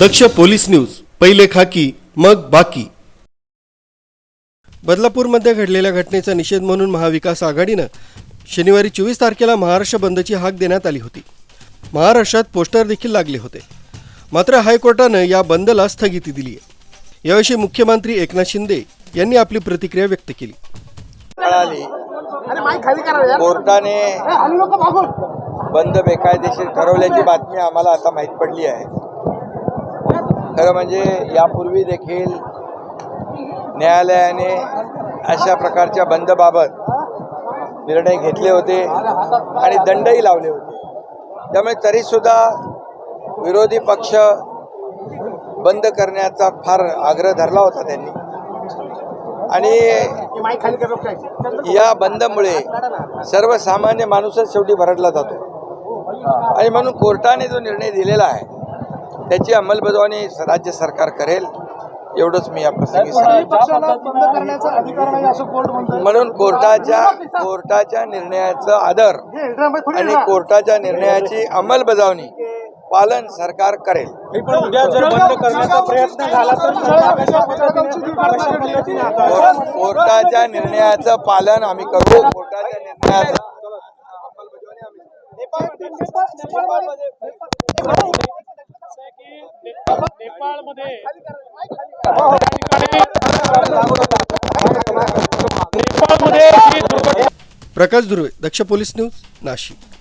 दक्ष police news पहिले खाकी मग बाकी. बदलापूरमध्ये घडलेल्या घटनेचा निषेध म्हणून महाविकास आघाडीनं शनिवारी चोवीस तारखेला महाराष्ट्र बंदची हाक देण्यात आली होती. महाराष्ट्रात पोस्टर देखील लागले होते. मात्र हायकोर्टानं या बंदला स्थगिती दिली आहे. याविषयी मुख्यमंत्री एकनाथ शिंदे यांनी आपली प्रतिक्रिया व्यक्त केली. कळाली. अरे माईक खाली करा यार. कोर्टाने बंद बेकायदेशीर ठरवल्याची बातमी आम्हाला आता माहीत पडली आहे. खरं म्हणजे यापूर्वी देखील न्यायालयाने अशा प्रकारच्या बंदबाबत निर्णय घेतले होते आणि दंडही लावले होते. त्यामुळे तरीसुद्धा विरोधी पक्ष बंद करण्याचा फार आग्रह धरला होता त्यांनी. आणि या बंदमुळे सर्वसामान्य माणूसच शेवटी भरडला जातो. आणि म्हणून कोर्टाने जो निर्णय दिलेला आहे त्याची अंमलबजावणी राज्य सरकार करेल एवढंच मी या प्रसंगी सांगेन. पक्षाला बंद करण्याचा अधिकार नाही असं कोर्ट म्हणतो म्हणून कोर्टाच्या कोर्टाच्या निर्णयाचं आदर हे आणि. कोर्टाच्या निर्णयाची अंमलबजावणी पालन सरकार करेल कोर्टाच्या निर्णयाचं पालन आम्ही करू कोर्टाच्या निर्णयाचं नेपाळमध्ये नेपाळमध्ये प्रकाश धुर्वे दक्ष पोलीस न्यूज नाशिक.